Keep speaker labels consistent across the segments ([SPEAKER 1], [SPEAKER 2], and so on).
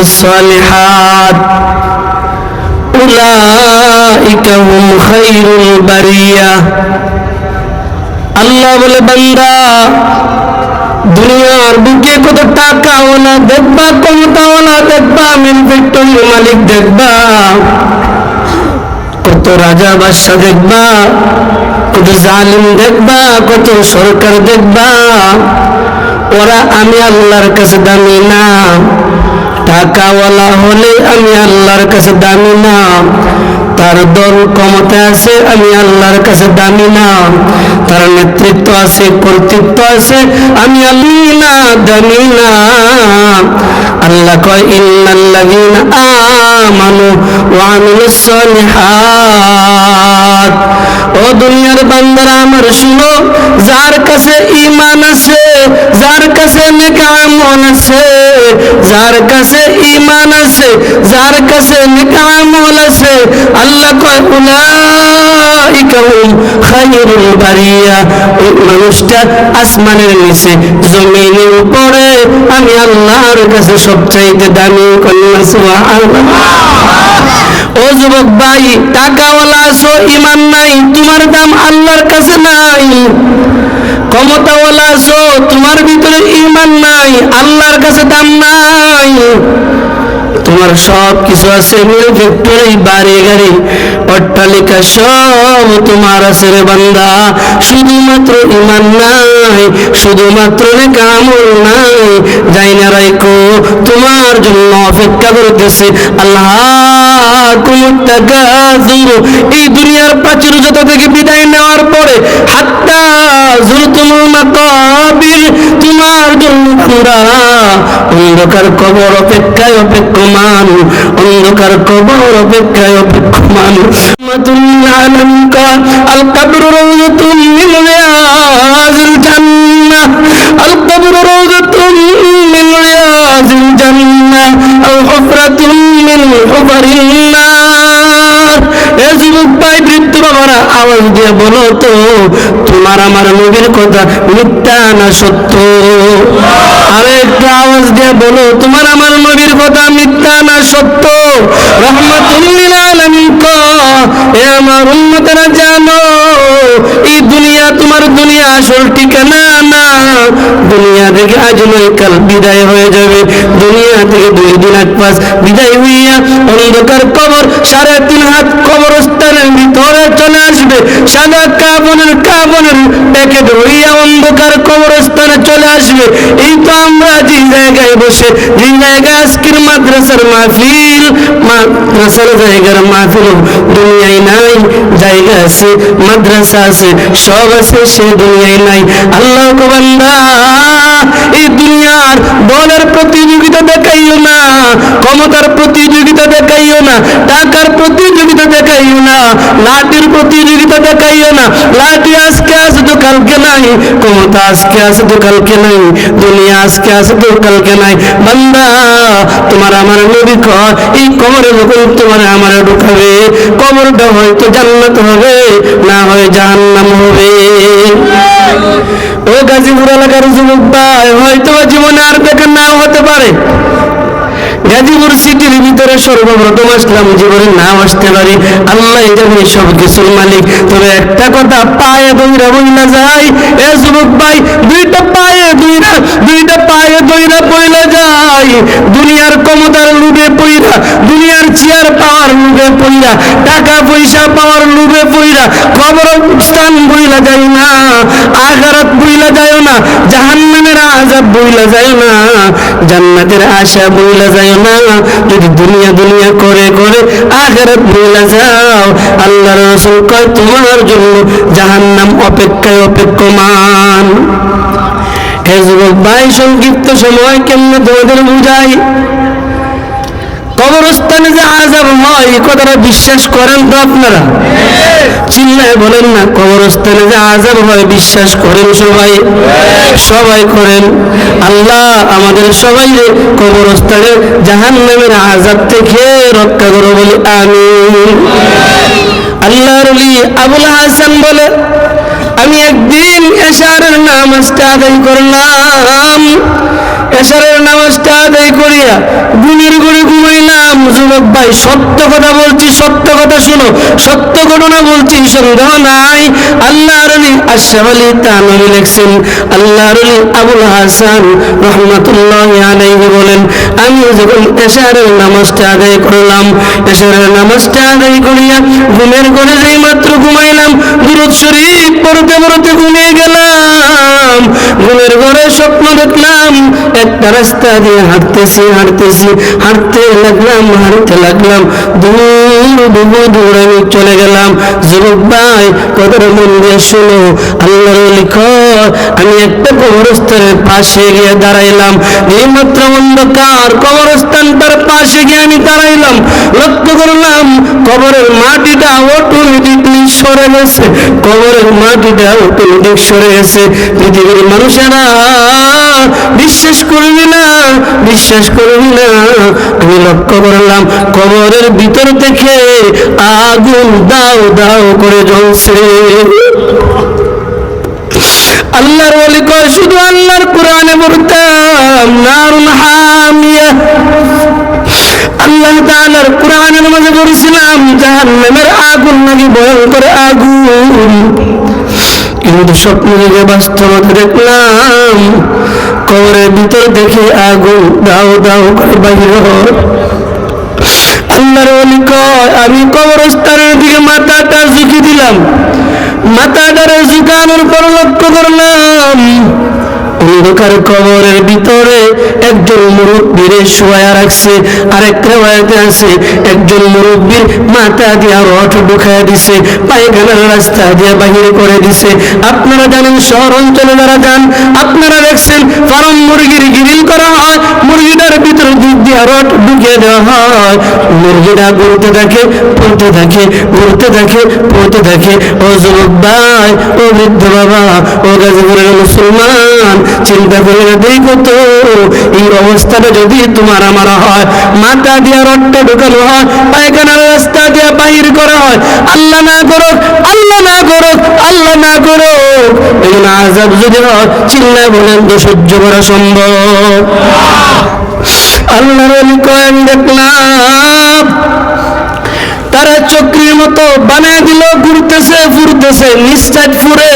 [SPEAKER 1] الصالحات أولئك هم خير البرية আল্লাহ বলে বান্দা দুনিয়ার বুকে কত টাকা ওলা দেখবা ক্ষমতা ওলা দেখবা মিল ফ্যাক্টরির মালিক দেখবা কত রাজা বাদশা দেখবা কত জালিম দেখবা কত সরকার দেখবা ওরা আমি আল্লাহর কাছে দামি না টাকাওয়ালা হলে আমি আল্লাহর কাছে দামি না। তার দল ক্ষমতা আছে, আমি আল্লাহর কাছে দামি না। তার নেতৃত্ব আছে, কর্তৃত্ব আছে, আমি আল্লাহ না দামি না। আল্লাহ কয়, ইন্নাল্লাযীনা আমানু ওয়া আমিলুস সালিহাত। ও দুনিয়ার বান্দারা আমার শুনো, যার কাছে ঈমান আছে, যার কাছে নেক আমল আছে যার কাছে ইমান আছে, যার কাছে নিকামল আছে, আল্লাহ কয়, উলাইকা হুম খায়রুল বারিয়া। মানুষটা আসমানের নিচে, জমিনের উপরে। আমি আল্লাহর কাছে সবচাইতে দামি কন্যা, সুবহানাল্লাহ। ও যুবক ভাই, টাকাওয়ালা আছো, ইমান নাই, তোমার দাম আল্লাহর কাছে নাই। ক্ষমতাওয়ালা আছো, তোমার ভিতরে ইমান নাই, আল্লাহর কাছে দাম নাই। তোমার সব কিছু আছে মিল ফ্যাক্টরি বাড়ি গাড়ি অট্টালিকা সব তোমার আছে রে বান্দা। শুধুমাত্র ইমান নাই, শুধুমাত্র কামল নাই। যাই না রাইকো তোমার জন্য অপেক্ষা করতেছে। আল্লাহ কুমুত্তাগাযির এই দুনিয়ার প্রাচুর্যতা থেকে বিদায় নেওয়ার পরে, হাত্তা জুরতুমুল মাকাবির, তোমার জন্য আমরা অন্ধকার কবর অপেক্ষায় অপেক্ষমান অন্ধকার কবর অপেক্ষায় অপেক্ষমান القبر روضة من رياض الجنة القبر روضة من رياض الجنة أو حفرة من حفر النار এ যুবক ভাই বৃদ্ধ বাবারা আওয়াজ দিয়ে বলো তো তোমার আমার নবীর কথা মিথ্যা না সত্য? আরে একটু আওয়াজ দিয়ে বলো, তোমার আমার নবীর কথা মিথ্যা না সত্য? রহমাতুল্লিল এ আমার উম্মতেরা জানো, এই দুনিয়া তোমার দুনিয়া আসল ঠিকানা। দুনিয়া থেকে আজ নয়, কাল বিদায় হয়ে যাবে। দুনিয়া থেকে দুই দিন এক পাঁচ বিদায় হইয়া অন্ধকার কবর, সাড়ে তিন হাত কবরস্থানের ভিতরে চলে আসবে। সাদা কাবনের কাবনের প্যাকেট হইয়া অন্ধকার কবরস্থানে চলে আসবে। এই তো আমরা যে জায়গায় বসে যে জায়গায় আজকের মাদ্রাসার মাহফিল, মাদ্রাসার জায়গার মাহফিল, দুনিয়ায় নাই, জায়গা আছে, মাদ্রাসা আছে, সব আছে, সে দুনিয়ায় নাই। আল্লাহ এই দুনিয়ার বলের প্রতিযোগিতা দেখাইও না, ক্ষমতার প্রতিযোগিতা দেখাইও না, টাকার প্রতিযোগিতা দেখাইও না, লাঠির প্রতিযোগিতা দেখাইও না। লাঠি আজকে আছে তো নাই, ক্ষমতা আজকে আছে নাই, দুনিয়া আজকে আছে নাই। বান্দা, তোমার আমার নবী কয় এই কবরে যখন তোমার আমার ঢুকাবে, কবরটা হয়তো জান্নাত হবে, না হয় জাহান্নাম হবে। ও গাজীপুর এলাকার যুবক ভাই হয়তো জীবনে আর বেকার নাও হতে পারে। গাজীপুর সিটির ভিতরে সর্বপ্রথম আসলাম জীবনে নাম আসতে পারি। আল্লাহ জানে সব কিছুর মালিক। তবে একটা কথা, পায়ে দইরা বইলা যায়। এ যুবক ভাই, দুইটা পায়ে দুইরা, দুইটা পায়ে দইরা বইলা যায়। দুনিয়ার ক্ষমতার লুবে পইরা, দুনিয়ার চেয়ার পাওয়ার লুবে পইরা, টাকা পয়সা পাওয়ার লুবে পইরা খবর স্থান বইলা যায় না আগারাত বইলা যায় না, জাহান্নামের আজাব বইলা যায় না, জান্নাতের আশা বইলা যায় না যদি দুনিয়া দুনিয়া করে করে আখেরাত ভুলে যাও আল্লাহ রসুল কয়, তোমার জন্য জাহান্নাম অপেক্ষায় অপেক্ষমান। হে যুবক ভাই, সংক্ষিপ্ত সময় কেমনে তোমাদের বুঝাই? কবরস্থানে যে আজাব হয় কথাটা বিশ্বাস করেন তো আপনারা? চিল্লায় বলেন না, কবরস্থানে যে আজাব হয়, বিশ্বাস করেন সবাই? সবাই করেন। আল্লাহ আমাদের সবাই কবরস্থানে জাহান নামের আজাব থেকে রক্ষা করো বলি আমি আল্লাহর আবুল হাসান বলে আমি একদিন এশারের নামাজটা আদায় করলাম। এশারের নামাজটা আদায় করিয়া গুণের করে ঘুমাইলাম। যুবক ভাই, সত্য কথা বলছি, সত্য কথা শুনো। সত্য ঘটনা বলছি, সন্দেহ নাই। আল্লাহ আলী আশরাফ আলী তানবী লেখছেন আল্লাহ আলী আবুল হাসান রহমতুল্লাহ আলাইহি বলেন, আমি যখন এশারের নামাজটা আদায় করলাম, এশারের নামাজটা আদায় করিয়া ঘুমের ঘরে যেই মাত্র ঘুমাইলাম, দুরুদ শরীফ পড়তে ঘুমিয়ে গেলাম। ঘুমের ঘরে স্বপ্ন দেখলাম, একটা রাস্তা দিয়ে হাঁটতেছি হাঁটতেছি, হাঁটতে লাগলাম হাঁটতে লাগলাম। দূর বহু দূর আমি চলে গেলাম। যুবক ভাই, কদর মন দিয়ে শোনো। আল্লাহর লিখ, আমি একটা কবরস্থানের পাশে গিয়ে দাঁড়াইলাম। এই মাত্র অন্ধকার, কবরস্থানটার পাশে গিয়ে আমি দাঁড়াইলাম। লক্ষ্য করলাম, কবরের মাটিটা অটোমেটিকলি সরে গেছে। কবরের মাটিটা অটোমেটিক সরে গেছে। পৃথিবীর মানুষেরা বিশ্বাস করবি না, বিশ্বাস করবি না। আমি লক্ষ্য করলাম, কবরের ভিতর থেকে আগুন দাও দাও করে জ্বলছে। আল্লাহর বলি কয়, শুধু আল্লাহর কোরআনে পড়তাম নারুন হামিয়া। আল্লাহ কোরআনের মাঝে জাহান্নামের আগুন নাকি ভয়ঙ্কর আগুন। কিন্তু স্বপ্ন থেকে বাস্তবতা দেখলাম কবরের ভিতরে দেখে আগু, দাও দাও করে বাহির আল্লাহর অলি কয়, আমি কবরস্থানের দিকে মাথাটা ঝুঁকি দিলাম। মাথাটারে ঝুঁকানোর পর লক্ষ্য করলাম অন্ধকার কবরের ভিতরে একজন মুরব্বীরে শোয়া রাখছে, আরেক রেওয়ায়তে আছে একজন মুরব্বীর মাথা দিয়া রথ ঢুকায় দিছে, পায়খানার রাস্তা দিয়ে বাহির করে দিছে। আপনারা জানেন শহর অঞ্চলে যারা যান, আপনারা দেখছেন ফার্ম মুরগির গিরিল করা হয়, মুরগিটার ভিতরে দুধ দিয়া রথ ঢুকিয়ে দেওয়া হয়। মুরগিটা ঘুরতে থাকে, পড়তে থাকে, ঘুরতে থাকে, পড়তে থাকে। ও যুবক ভাই, ও বৃদ্ধ বাবা, ও গাজীপুরের মুসলমান চিন্তা করে দেখো তো এই অবস্থাটা যদি তোমার আমার হয়, মাথা দিয়া রট্টা ঢুকানো হয়, পায়খানার রাস্তা দিয়া বাহির করা হয়, আল্লাহ না করুক, আল্লাহ না করুক, আল্লাহ না করুক। এই জন্য আজাব যদি হয় চিল্লা বলেন তো সহ্য করা সম্ভব। আল্লাহর কয়েন দেখলাম। তারা চক্রির মতো বানায় দিল, ঘুরতেছে, ফুরতেছে, নিচ ফুরে,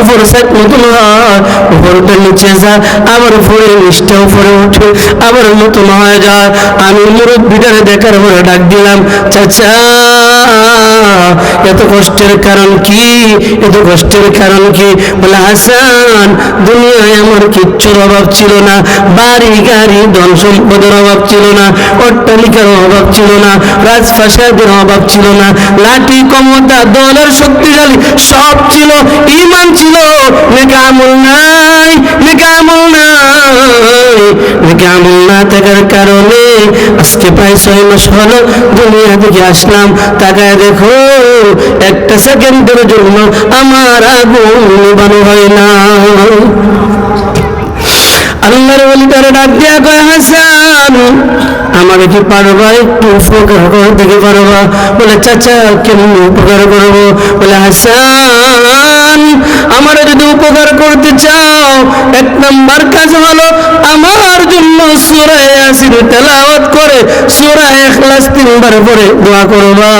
[SPEAKER 1] উপর সাইড নতুন হয়। উপরটা নিচে যায়, আবার ফুরে নিচটা উপরে উঠে আবার নতুন হয়ে যায়। আমি মুরব্বীটারে দেখার পরে ডাক দিলাম, চাচা এত কষ্টের কারণ কি? এত কষ্টের কারণ কি? বলে, হাসান, দুনিয়ায় আমার কিচ্ছুর অভাব ছিল না, বাড়ি, গাড়ি, ধন সম্পদের অভাব ছিল না, অট্টালিকার অভাব ছিল না, রাজপ্রাসাদের অভাব ছিল না, লাঠি, ক্ষমতা, দলের শক্তিশালী সব ছিল, ইমান ছিল নেকা আমল নাই নেকা আমল নাই নেকা আমল না থাকার কারণে আজকে প্রায় ছয় মাস হলো, দুনিয়া থেকে আসলাম, তাকায় দেখো একটা সেকেন্ডের জন্য আমার আগুন নিবানো হয় না। আল্লাহর বলি তার ডাক দিয়া কয়, হাসান আমাকে কি পারবা একটু উপকার করতে দিকে পারবা? বলে, চাচা, কেমন উপকার করব? বলে, হাসান উপকার করতে চাও, এক নাম্বার কাজ হলো আমার জন্য সুরা ইয়াসিন তেলাওয়াত করে, সুরা ইখলাস তিনবার পরে দোয়া করবা।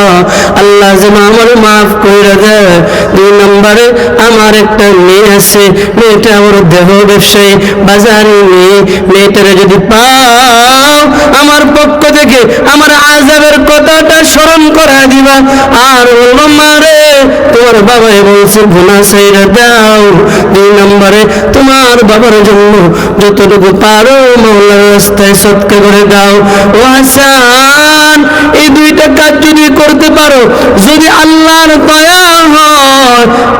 [SPEAKER 1] আল্লাহ যেন আমার মাফ করে দেয়। দুই নম্বরে আমার একটা মেয়ে আছে। মেয়েটা আমার দেহ ব্যবসায়ী, বাজারে মেয়ে মেয়েটারে যদি পাও, আমার পক্ষ থেকে আমার আজাবের কথাটা স্মরণ করা দিবা। আর বলব মারে তোমার বাবাই বলছে গুনা সাইরা দাও। দুই নম্বরে, তোমার বাবার জন্য যতটুকু পারো মৌলার রাস্তায় সৎকা করে দাও। ও হাসান, এই দুইটা কাজ যদি করতে পারো, যদি আল্লাহর দয়া হয়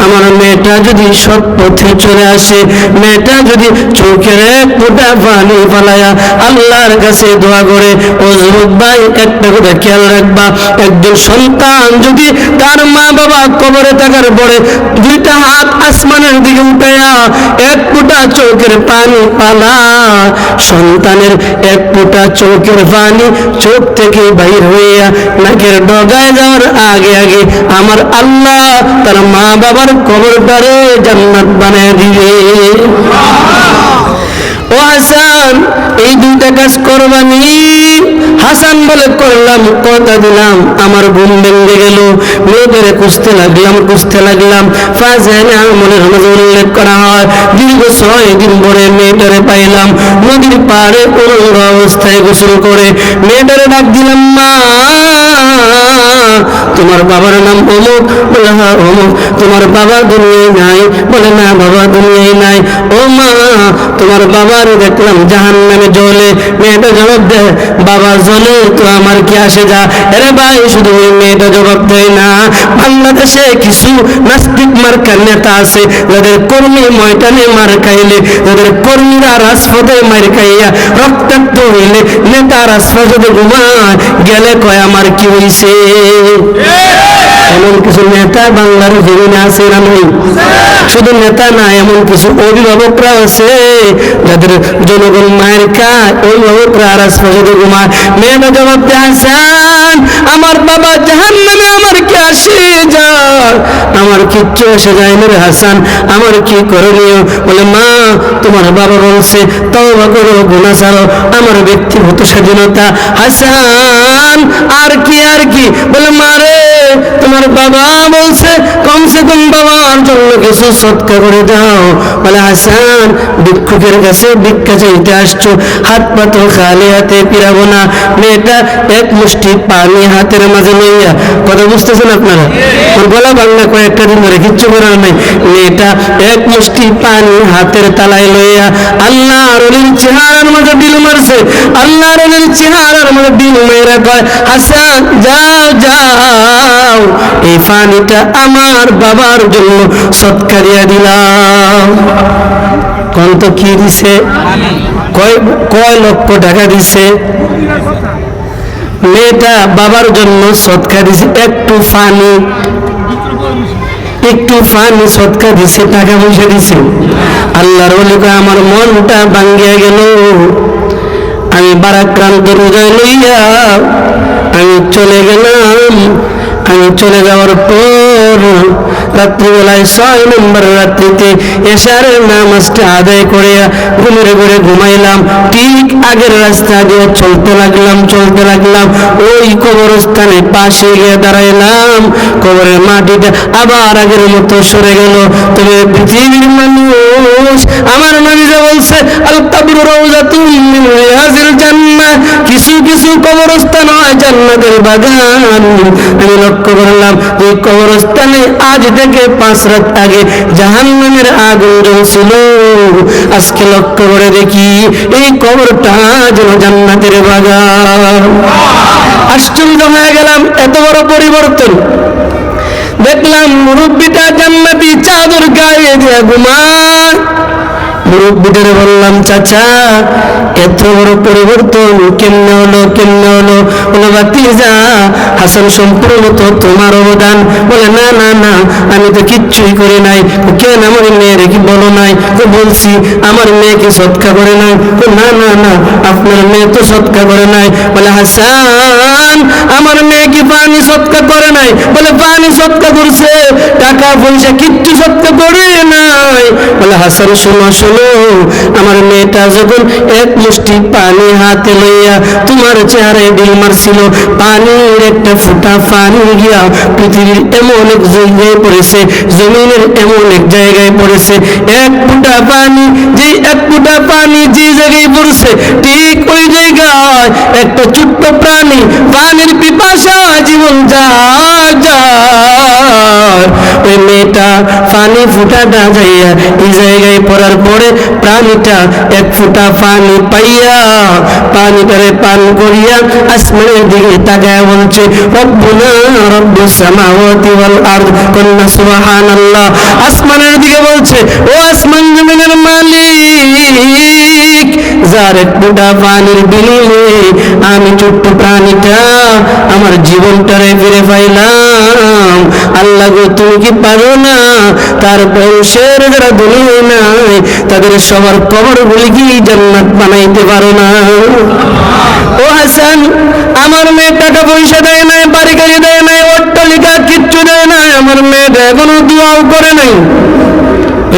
[SPEAKER 1] আমার মেয়েটা যদি সৎ পথে চলে আসে, মেয়েটা যদি চোখের ফোঁটা পানি ফালায়া আল্লাহর কাছে দোয়া করে, ও ভাই, একটা কথা খেয়াল রাখবা, একজন সন্তান যদি তার মা বাবা কবরে থাকার পরে দুইটা হাত আসমানের দিকে উঠায়া এক ফোঁটা চোখের পানি পালা সন্তানের এক ফোঁটা চোখের পানি চোখ থেকে বাইর হইয়া নাকের ডগায় যাওয়ার আগে আগে আমার আল্লাহ তার মা বাবার কবরটারে জান্নাত বানায় দিবে। ও হাসান, এই দুইটা কাজ করবানি। হাসান বলে, করলাম, কথা দিলাম, আমার ঘুম ভেঙে গেল। মেয়েদের খুঁজতে লাগলাম খুঁজতে লাগলাম। ফাজাইলে আমলের মাঝে উল্লেখ করা হয়। দীর্ঘ ছয় দিন পরে মেয়েটারে পাইলাম। নদীর পাড়ে উলঙ্গ অবস্থায় গোসল করে মেয়েটারে ডাক দিলাম, মা তোমার বাবার নাম অমুক বলে হ্যাঁ অমুক তোমার বাবা দুনিয়ায় নাই, বলে না, বাবা দুনিয়ায় নাই। ও মা, তোমার বাবার দেখলাম জাহান নামে জ্বলে, মেয়েটা জবাব দেয় বাবা জ্বলে তো আমার কি আসে যা? আরে ভাই, শুধু ওই মেয়েটা জবাব দেয় না। বাংলাদেশে কিছু নাস্তিক মার্কার নেতা আছে, যাদের কর্মী ময়দানে মার খাইলে, যাদের কর্মীরা রাজপথে মার খাইয়া রক্তাক্ত হইলে, নেতা রাজপথে ঘুমায়, গেলে কয়, আমার কি হইছে। এমন কিছু নেতা বাংলার জমিনে আছে না নেই? শুধু নেতা না, এমন কিছু অভিভাবকরা আছে যাদের জনগণ মায়ের খায় অভিভাবকরা রাজপথে ঘুমায়। মেয়েটা জবাব হাসান আমার বাবা জাহান নামে আমার কি আসে যায় আমার কিচ্ছু এসে যায় হাসান, আমার কি করণীয়? বলে, মা তোমার বাবা বলছে তওবা করো, গুনাহ ছাড়ো। আমার ব্যক্তিগত স্বাধীনতা। হাসান, আর কি আর কি? বলে মারে তোমার বাবা বলছে, কমসে কম বাবার জন্য কিছু সৎকা করে দাও। বলে, হাসান, ভিক্ষুকের কাছে ভিক্ষা চাইতে আসছো। হাত পাতো খালি হাতে পিরাবো না। মেয়েটা এক মুষ্টি পানি হাতের মাঝে লইয়া কথা বুঝতেছেন আপনারা? ওর গলা বাংলা কয়েকটা দিন ধরে কিচ্ছু করার নাই। মেয়েটা এক মুষ্টি পানি হাতের তালায় আমার বাবার জন্য সৎকারিয়া দিলাম। কোন তো কি দিছে? কয় লক্ষ টাকা দিছে? মেয়েটা বাবার জন্য সৎকার দিছে, একটু পানি। একটু পানি সৎকার দিছে, টাকা পয়সা দিছে। আল্লাহর বলে আমার মনটা ভাঙ্গিয়া গেল। আমি বারাক্রান্ত রোজায় লইয়া আমি চলে গেলাম। আমি চলে যাওয়ার পর রাত্রিবেলায় ছয় নম্বর রাত্রিতে এশারের নামাজটা আদায় করে ঘুমের ঘুরে ঘুমাইলাম। ঠিক আগের রাস্তা দিয়ে চলতে লাগলাম চলতে লাগলাম। ওই কবরস্থানে পাশে গিয়ে দাঁড়াইলাম। কবরের মাটিটা আবার আগের মতো সরে গেল। তবে পৃথিবীর মানুষ আমার নবীরা বলছে আল কাবরু কিছু কিছু কবরস্থান হয় জান্নাতের বাগান। আমি লক্ষ্য করলাম এই কবরস্থানে আজ থেকে পাঁচ রাত আগে জাহান্নামের আগুন জ্বলছিল। আজকে লক্ষ্য করে দেখি, এই কবরটা যেন জান্নাতের বাগান। আশ্চর্য হয়ে গেলাম, এত বড় পরিবর্তন। দেখলাম মুরব্বীটা জান্নাতি চাদর গায়ে দিয়ে ঘুমায়। বললাম, চাচা, এত বড় পরিবর্তন, কেমনে হলো কেমনে হলো? বলে বাতিজা হাসান সম্পূর্ণ তো তোমার অবদান। বলে, না না না, আমি তো কিচ্ছুই করি নাই। কেন আমার মেয়ের কি বলো নাই? তো বলছি, আমার মেয়েকে সৎকা করে নাই তো, না না না, আপনার মেয়ে তো সৎকা করে নাই। বলে, হাসান, আমার মেয়ে কি পানি সৎকা করে নাই? বলে পানি সৎকা করছে, টাকা পয়সা কিচ্ছু সৎকা করে নাই। বলে, হাসান, শোনো শোনো আমার মেয়েটা যখন এক মুষ্টি পানি হাতে লইয়া তোমার চেহারায় ডিল মারছিল, পানির একটা ফুটা পানি গিয়া পৃথিবীর এমন এক জায়গায় পড়েছে, জমিনের এমন এক জায়গায় পড়েছে। এক ফুটা পানি, যে এক ফুটা পানি যে জায়গায় ঠিক ওই জায়গায় একটা ছোট্ট প্রাণী পানির পিপাসা জীবন যায় ওই মেয়েটা পানি ফুটাটা যাইয়া এই জায়গায় পড়ার পরে প্রাণীটা এক ফুটা পানি পাইয়া, পান করিয়া আসমানের দিকে তাকায় বলছে, রব্বুনা সামাওয়াতি ওয়াল আরদ কন্না সুবহানাল্লাহ। আসমানের দিকে বলছে, ও আসমান জমিনের মালিক, যার এক পানির আমি ছোট্ট প্রাণীটা আমার জীবনটারে ফিরে পাইলাম। আল্লাহ গো, তুমি কি পারো না? তার বংশের যারা দুনিয়ায় নাই, তাদের সবার কবর গুলি কি জান্নাত বানাইতে পারো না? ও হাসান, আমার মেয়ে টাকা পয়সা দেয় নাই বাড়ি গাড়ি দেয় নাই, অট্টালিকা কিচ্ছু দেয় নাই, আমার মেয়েটা এখনও দোয়াও করে নাই।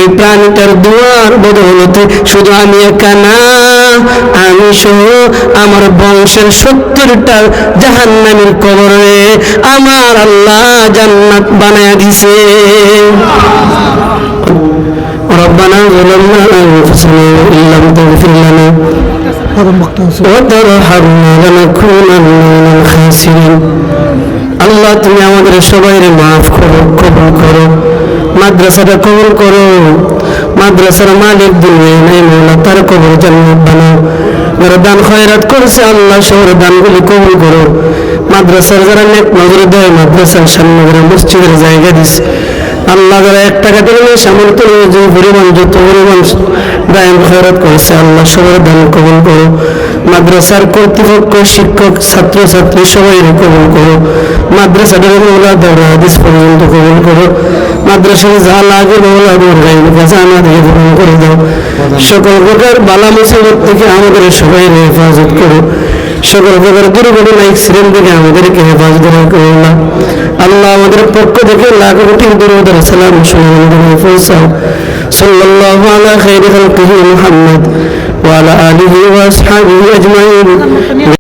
[SPEAKER 1] এই প্রাণীটার দুয়ার বদৌলতে শুধু আমি একা না আমি সহ আমার বংশের সত্তরটা জাহান্নামের কবরে আমার আল্লাহ জান্নাত বানায় দিছে ربنا ظلمنا أنفسنا وإن لم تغفر لنا وترحمنا لنكونن من الخاسرين আল্লাহ তুমি আমাদের সবাই মাফ করো কবুল করো মাদ্রাসাটা কবুল করো মাদ্রাসার মালিক দুনিয়া নাই তার কবর জান্নাত বানাও। যারা দান খয়রাত করেছে আল্লাহ শহর দানগুলি কবুল করো। মাদ্রাসার যারা নেক নজর দেয়, মাদ্রাসার সামনে যারা মসজিদের জায়গা দিছে, আল্লাহ যারা এক টাকা দিলে নিয়ে যে পরিমাণ যত পরিমাণ দায়ন খয়রাত করেছে আল্লাহ সবার দান কবুল করো। মাদ্রাসার কর্তৃপক্ষ, শিক্ষক ছাত্র ছাত্রী সবাই কবুল করো। দৌড়া হাদিস পর্যন্ত কবুল করো। মাদ্রাসায় যা লাগে মৌলা গাইব কাছে আমাদের গ্রহণ করে দাও। সকল প্রকার বালা মুসিবত থেকে আমাদের সবাই হেফাজত করো। সকল প্রকার দুর্ঘটনা এক্সিডেন্ট থেকে আমাদেরকে হেফাজত করো না আল্লাহ আমাদের পক্ষ থেকে লাখ কোটি দরুদ সালাম শুনে পৌঁছাও সাল্লাল্লাহু আলা খাইরি খালকিহি মুহাম্মদ ওয়া আলা আলিহি ওয়া আসহাবিহি আজমাইন।